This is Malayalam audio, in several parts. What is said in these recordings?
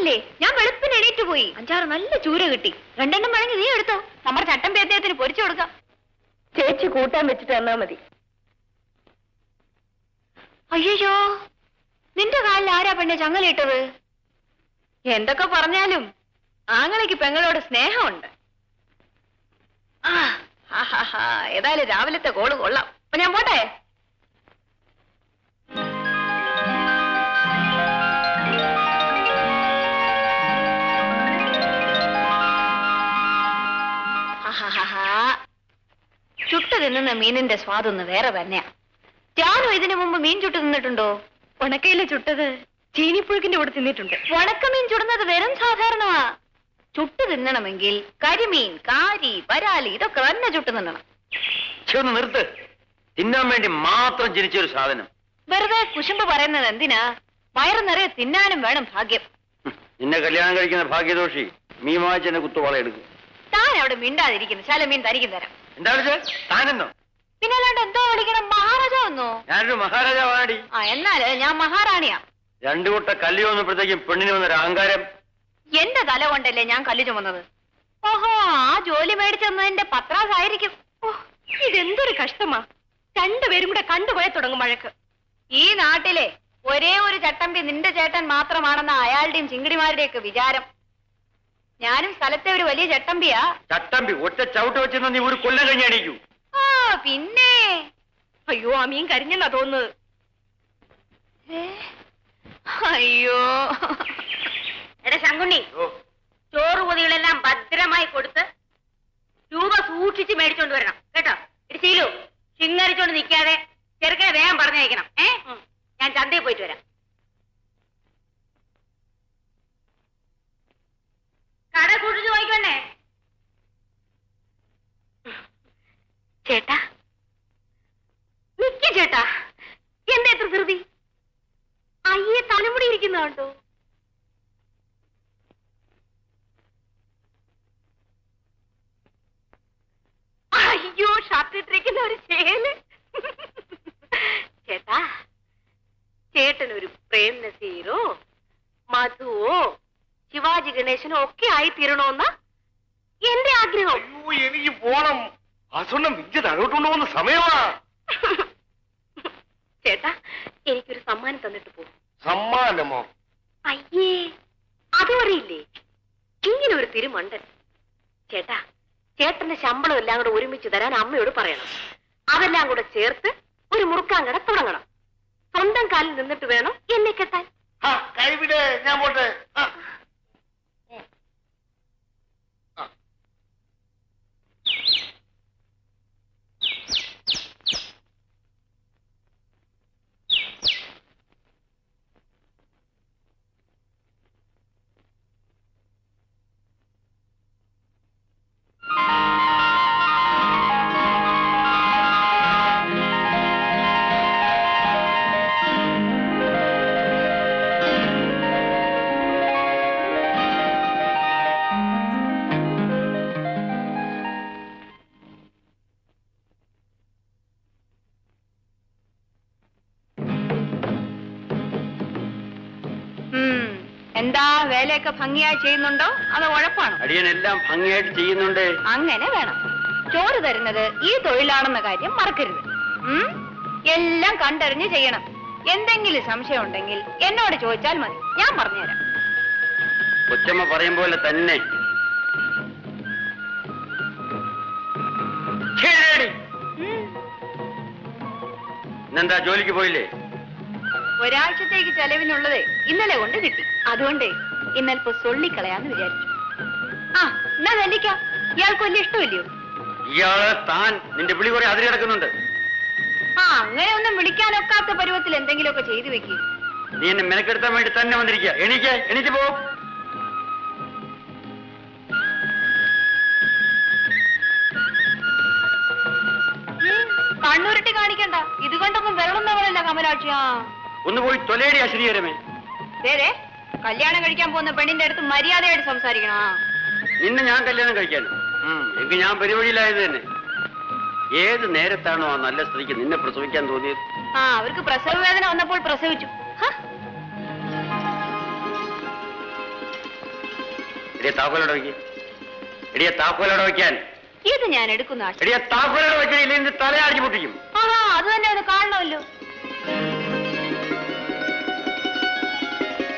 സമയമല്ലേ ഞാൻ വെളുപ്പിന് എണീറ്റ് പോയി. അഞ്ചാറ് നല്ല ചൂര കിട്ടി. രണ്ടെണ്ണം വേണമെങ്കിൽ നീ എടുത്തോ. നമ്മുടെ ചട്ടം പേദ്ദേഹത്തിന് പൊരിച്ചു കൊടുക്കാം. ചേച്ചി കൂട്ടാൻ വെച്ചിട്ട് തന്നാ മതി. അയ്യോ നിന്റെ കാലിൽ ആരാ പെണ്ണെ ചങ്ങലിട്ടത് എന്തൊക്കെ പറഞ്ഞാലും ആങ്ങളയ്ക്ക് പെങ്ങളോട് സ്നേഹമുണ്ട്. ആ, ഏതായാലും രാവിലത്തെ കോൾ കൊള്ളാം. അപ്പൊ ഞാൻ പോട്ടെ? ആഹാഹാഹാ. ചുട്ടു തിന്നുന്ന മീനിന്റെ സ്വാദൊന്ന് വേറെ തന്നെയാ. ഞാനും ഇതിനു മുമ്പ് മീൻ ചുട്ടു തിന്നിട്ടുണ്ടോ? ഉണക്കയിലെ ചുട്ടത് ചീനിപ്പുഴുക്കിന്റെ കൂടെ തിന്നിട്ടുണ്ട്. ഉണക്കമീൻ ചുടുന്നത് വെറും സാധാരണമാ. ചുട്ടു തിന്നണമെങ്കിൽ കരിമീൻ കാരി വരാലി ഇതൊക്കെ തന്നെ ചുട്ടു തിന്നണം. ഒന്ന് നിർത്ത്. തിന്നാൻ വേണ്ടി മാത്രം ജനിച്ചൊരു സാധനം. വെറുതെ കുശുമ്പ് പറയുന്നത് എന്തിനാ? വയറു നിറയെ തിന്നാനും വേണം ഭാഗ്യം. നിന്നെ കല്യാണം കഴിക്കുന്ന ഭാഗ്യദോഷി മീമാച്ചന്റെ കുത്തുവാള എടുക്കും. താൻ അവിടെ മിണ്ടാതിരിക്കുന്നു ശലമീൻ തനിക്കും തരാം. എന്താ വിളിച്ചത് താനെന്നോ? പിന്നെ അല്ലാണ്ട് എന്തോ വിളിക്കണം? മഹാരാജ വന്നോ? ഞാനൊരു മഹാരാജാവാടി ആ എന്നാൽ ഞാൻ മഹാറാണിയാ. രണ്ടു കൂട്ട കല്ലി വന്നപ്പോഴത്തേക്കും പെണ്ണിന് വന്നൊരു അഹങ്കാരം. എന്റെ തല കൊണ്ടല്ലേ ഞാൻ കല്ലു ചുമന്നത്? ഓഹോ ആ ജോലി മേടിച്ചെന്നതിന്റെ പത്രാസായിരിക്കും. ഓ, ഇതെന്തൊരു കഷ്ടമാ. രണ്ടുപേരും കൂടെ കണ്ടുപോയ തുടങ്ങും മഴക്ക് ഈ നാട്ടിലെ ഒരേ ഒരു ചട്ടമ്പി നിന്റെ ചേട്ടൻ മാത്രമാണെന്ന അയാളുടെയും ചിങ്കിടിമാരുടെയൊക്കെ വിചാരം. ഞാനും സ്ഥലത്തെ ഒരു വലിയ ചട്ടമ്പിയാ. ചട്ടമ്പി ഒറ്റ ചവിട്ട് വെച്ചെന്ന് നീ ഒരു കൊല്ലം കഴിഞ്ഞ് അടിക്കൂ ആ പിന്നെ? അയ്യോ ആ മീൻ കരിഞ്ഞെന്നാ തോന്നുന്നത്. ഏ? അയ്യോ. എടാ ശങ്കുണ്ണി ചോറ് പൊതികളെല്ലാം ഭദ്രമായി കൊടുത്ത് രൂപ സൂക്ഷിച്ച് മേടിച്ചോണ്ട് വരണം. കേട്ടോ? ഇത് ശീലു ചിങ്ങരിച്ചോണ്ട് നിൽക്കാതെ ചെറുക്കനെ വേഗം പറഞ്ഞയക്കണം. ഏ? ഞാൻ ചന്തയിൽ പോയിട്ട് വരാം. കട സൂക്ഷിച്ച് പോയിക്കണ്ടേ ചേട്ടാ. നിക്ക ചേട്ടാ. എന്താ എത്ര ധൃതി? അയ്യേ തലമുടി ഇരിക്കുന്നുണ്ടോ അയ്യോ ഷർട്ട് ഇട്ടിരിക്കുന്ന ഒരു ചേൽ ചേട്ടാ ചേട്ടൻ ഒരു പ്രേം നസീറോ മധുവോ ശിവാജി ഗണേശനോ ഒക്കെ ആയി തീരണോന്ന് എന്റെ ആഗ്രഹം. അയ്യോ എനിക്ക് പോണം. അസുണ്ണം വിദ്യ സമയമാ. ചേട്ടാ എനിക്കൊരു സമ്മാനം തന്നിട്ട് പോകും സമ്മാനമോ? അയ്യേ അതുവരെയില്ലേ ഇങ്ങനെ ഒരു തിരുമണ്ടൻ. ചേട്ടാ ചേട്ടന്റെ ശമ്പളം എല്ലാം കൂടെ ഒരുമിച്ച് തരാൻ അമ്മയോട് പറയണം. അതെല്ലാം കൂടെ ചേർത്ത് ഒരു മുറുക്കാൻ കട തുടങ്ങണം. സ്വന്തം കാലിൽ നിന്നിട്ട് വേണം എന്നെ കെട്ടാൻ. കൈവിടെ ഞാൻ പോട്ടെ. എന്താ വേലയൊക്കെ ഭംഗിയായി ചെയ്യുന്നുണ്ടോ? അതോ ഉഴപ്പാണോ? അടിയനെല്ലാം ഭംഗിയായിട്ട് ചെയ്യുന്നുണ്ട്. അങ്ങനെ വേണം. ചോറ് തരുന്നത് ഈ തൊഴിലാണെന്ന കാര്യം മറക്കരുത്. ഉം? എല്ലാം കണ്ടറിഞ്ഞ് ചെയ്യണം. എന്തെങ്കിലും സംശയം ഉണ്ടെങ്കിൽ എന്നോട് ചോദിച്ചാൽ മതി. ഞാൻ പറഞ്ഞുതരാം. കൊച്ചമ്മ പറയും പോലെ തന്നെ. ശരിയടി. ഉം. ഇന്നെന്താ ജോലിക്ക് പോയില്ലേ? ഒരാഴ്ചത്തേക്ക് ചെലവിനുള്ളത് ഇന്നലെ കൊണ്ട് കിട്ടി. അതുകൊണ്ട് ഇന്നൽപ്പോ സൊള്ളിക്കളയാന്ന് വിചാരിച്ചു. ആ എന്നാ നെല്ലിക്ക ഇയാൾക്ക് വലിയ ഇഷ്ടമില്ലയോ? ഇയാൾ താൻ നിന്റെ വിളി കുറെ അതിരി കിടക്കുന്നുണ്ട് ആ അങ്ങനെ ഒന്നും വിളിക്കാനൊക്കാത്ത പരുവത്തിൽ എന്തെങ്കിലുമൊക്കെ ചെയ്തു വെക്കി. നീ എന്നെ മെനക്കെടുത്താൻ വേണ്ടി തന്നെ വന്നിരിക്കുക എണീക്ക് എണീറ്റ് പോ. കണ്ണുരുട്ടി കാണിക്കണ്ട. ഇതുകൊണ്ടൊന്നും വെള്ളന്നവരല്ല കമലാക്ഷിയാ. ഒന്ന് പോയി തൊലയടി അശ്രീകരമേ ദേ, കല്യാണം കഴിക്കാൻ പോകുന്ന പെണ്ണിന്റെ അടുത്ത് മര്യാദയായിട്ട് സംസാരിക്കണം. നിന്നെ ഞാൻ കല്യാണം കഴിക്കാനും എനിക്ക് എങ്കിൽ ഞാൻ പരിപാടിയിലായത് തന്നെ. ഏത് നേരത്താണോ ആ നല്ല സ്ത്രീക്ക് നിന്നെ പ്രസവിക്കാൻ തോന്നിയത്? ആ അവർക്ക് പ്രസവ വേദന വന്നപ്പോൾ പ്രസവിച്ചു. എടിയെ താക്കോലോടെ വയ്ക്ക്. എടിയെ താക്കോലോടെ വയ്ക്കാൻ. ഇത് ഞാൻ എടുക്കുന്ന എടിയ എടിയെ താക്കോലോടെ വയ്ക്കാൻ ഇല്ലെങ്കിൽ തലയാടിച്ചു പൊട്ടിക്കും. ആഹാ അത് തന്നെ ഒന്ന് കാണണമല്ലോ.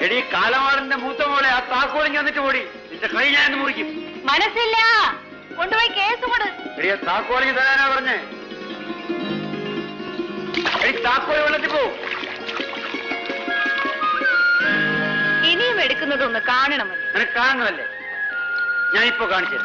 എടി കാലമാടിന്റെ മൂത്ത മോളെ ആ താക്കോലിങ് വന്നിട്ട് ഓടി നിന്റെ കൈ ഞാൻ മുറിക്കും മനസ്സില്ല. കൊണ്ടുപോയി കേസ് കൊടു. എടിയെ താക്കോലിങ് തരാനാ പറഞ്ഞേ. എടി താക്കോൽ വെള്ളത്തിൽ പോ. ഇനിയും എടുക്കുന്നതൊന്ന് കാണണമല്ലോ. നിനക്ക് കാണുന്നതല്ലേ? ഞാൻ ഇപ്പൊ കാണിച്ചു.